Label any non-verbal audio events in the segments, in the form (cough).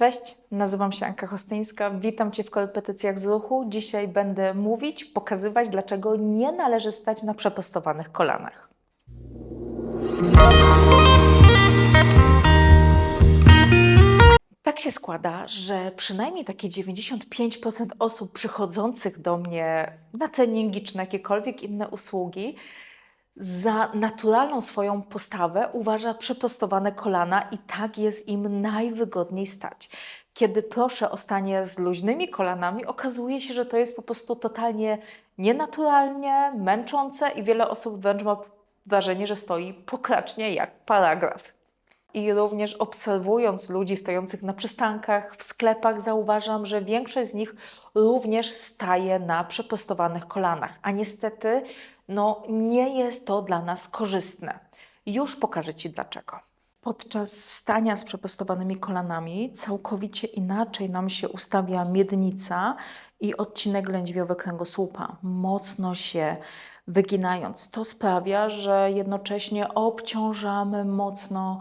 Cześć, nazywam się Anka Hostyńska. Witam Cię w korepetycjach z ruchu. Dzisiaj będę mówić, pokazywać, dlaczego nie należy stać na przepostowanych kolanach. Tak się składa, że przynajmniej takie 95% osób przychodzących do mnie na treningi czy na jakiekolwiek inne usługi za naturalną swoją postawę uważa przeprostowane kolana i tak jest im najwygodniej stać. Kiedy proszę o stanie z luźnymi kolanami, okazuje się, że to jest po prostu totalnie nienaturalnie, męczące i wiele osób wręcz ma wrażenie, że stoi pokracznie jak paragraf. I również obserwując ludzi stojących na przystankach, w sklepach, zauważam, że większość z nich również staje na przeprostowanych kolanach. A niestety, no, nie jest to dla nas korzystne. Już pokażę Ci dlaczego. Podczas stania z przeprostowanymi kolanami całkowicie inaczej nam się ustawia miednica i odcinek lędźwiowy kręgosłupa, mocno się wyginając. To sprawia, że jednocześnie obciążamy mocno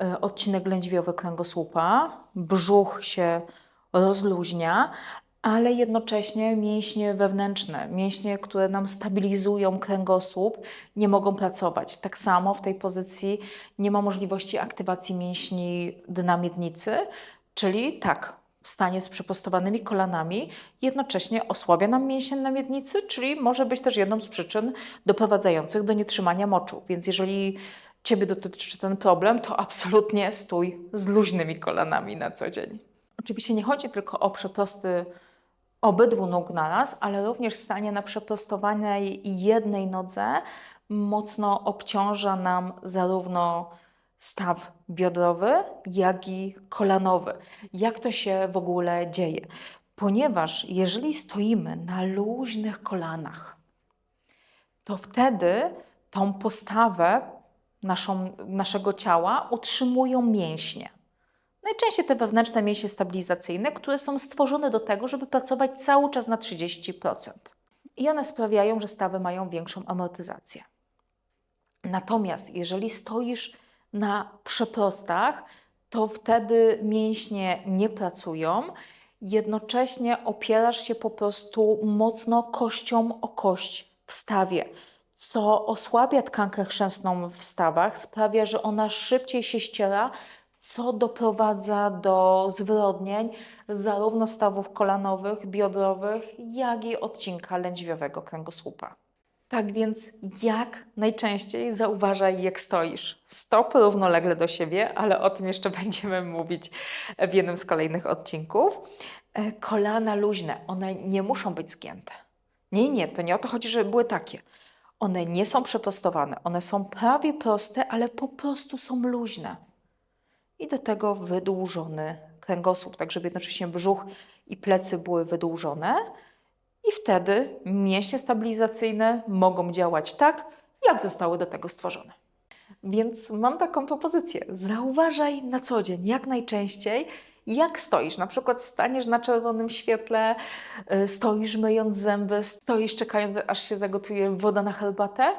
e, odcinek lędźwiowy kręgosłupa, brzuch się rozluźnia, ale jednocześnie mięśnie wewnętrzne, mięśnie, które nam stabilizują kręgosłup, nie mogą pracować. Tak samo w tej pozycji nie ma możliwości aktywacji mięśni dna miednicy, czyli tak, stanie z przepostowanymi kolanami jednocześnie osłabia nam mięsień na miednicy, czyli może być też jedną z przyczyn doprowadzających do nietrzymania moczu. Więc jeżeli Ciebie dotyczy ten problem, to absolutnie stój z luźnymi kolanami na co dzień. Oczywiście nie chodzi tylko o przeprosty obydwu nóg naraz, ale również stanie na przeprostowanej jednej nodze mocno obciąża nam zarówno staw biodrowy, jak i kolanowy. Jak to się w ogóle dzieje? Ponieważ jeżeli stoimy na luźnych kolanach, to wtedy tą postawę naszą, naszego ciała utrzymują mięśnie. Najczęściej te wewnętrzne mięśnie stabilizacyjne, które są stworzone do tego, żeby pracować cały czas na 30%. I one sprawiają, że stawy mają większą amortyzację. Natomiast jeżeli stoisz na przeprostach, to wtedy mięśnie nie pracują, jednocześnie opierasz się po prostu mocno kością o kość w stawie, co osłabia tkankę chrzęsną w stawach, sprawia, że ona szybciej się ściera, co doprowadza do zwyrodnień zarówno stawów kolanowych, biodrowych, jak i odcinka lędźwiowego kręgosłupa. Tak więc jak najczęściej zauważaj, jak stoisz. Stopy równolegle do siebie, ale o tym jeszcze (laughs) będziemy mówić w jednym z kolejnych odcinków. E, Kolana luźne, one nie muszą być zgięte. Nie, nie, to nie o to chodzi, żeby były takie. One nie są przeprostowane, one są prawie proste, ale po prostu są luźne. I do tego wydłużony kręgosłup, tak żeby jednocześnie brzuch i plecy były wydłużone. I wtedy mięśnie stabilizacyjne mogą działać tak, jak zostały do tego stworzone. Więc mam taką propozycję. Zauważaj na co dzień, jak najczęściej, jak stoisz. Na przykład staniesz na czerwonym świetle, y, stoisz myjąc zęby, stoisz czekając, aż się zagotuje woda na herbatę.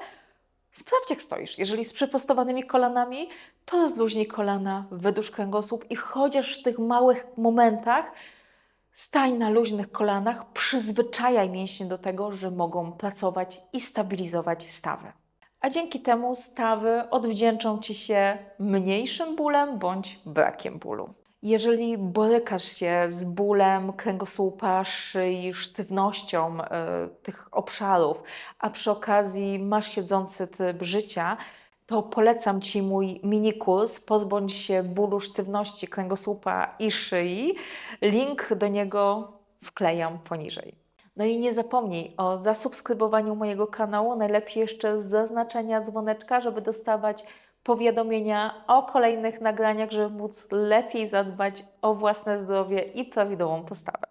Sprawdź, jak stoisz. Jeżeli z przepostowanymi kolanami, to rozluźnij kolana, wydłuż kręgosłup i chociaż w tych małych momentach stań na luźnych kolanach, przyzwyczajaj mięśnie do tego, że mogą pracować i stabilizować stawy. A dzięki temu stawy odwdzięczą Ci się mniejszym bólem bądź brakiem bólu. Jeżeli borykasz się z bólem kręgosłupa, szyi, sztywnością y, tych obszarów, a przy okazji masz siedzący tryb życia, to polecam Ci mój mini kurs Pozbądź się bólu, sztywności kręgosłupa i szyi. Link do niego wklejam poniżej. No i nie zapomnij o zasubskrybowaniu mojego kanału, najlepiej jeszcze z zaznaczenia dzwoneczka, żeby dostawać powiadomienia o kolejnych nagraniach, żeby móc lepiej zadbać o własne zdrowie i prawidłową postawę.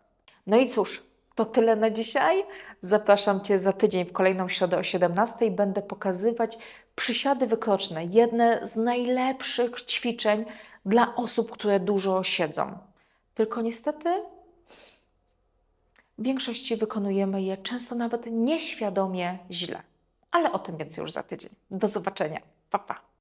No i cóż, to tyle na dzisiaj. Zapraszam Cię za tydzień w kolejną środę o 17. Będę pokazywać przysiady wykroczne, jedne z najlepszych ćwiczeń dla osób, które dużo siedzą. Tylko niestety w większości wykonujemy je często nawet nieświadomie źle. Ale o tym więcej już za tydzień. Do zobaczenia. Pa, pa.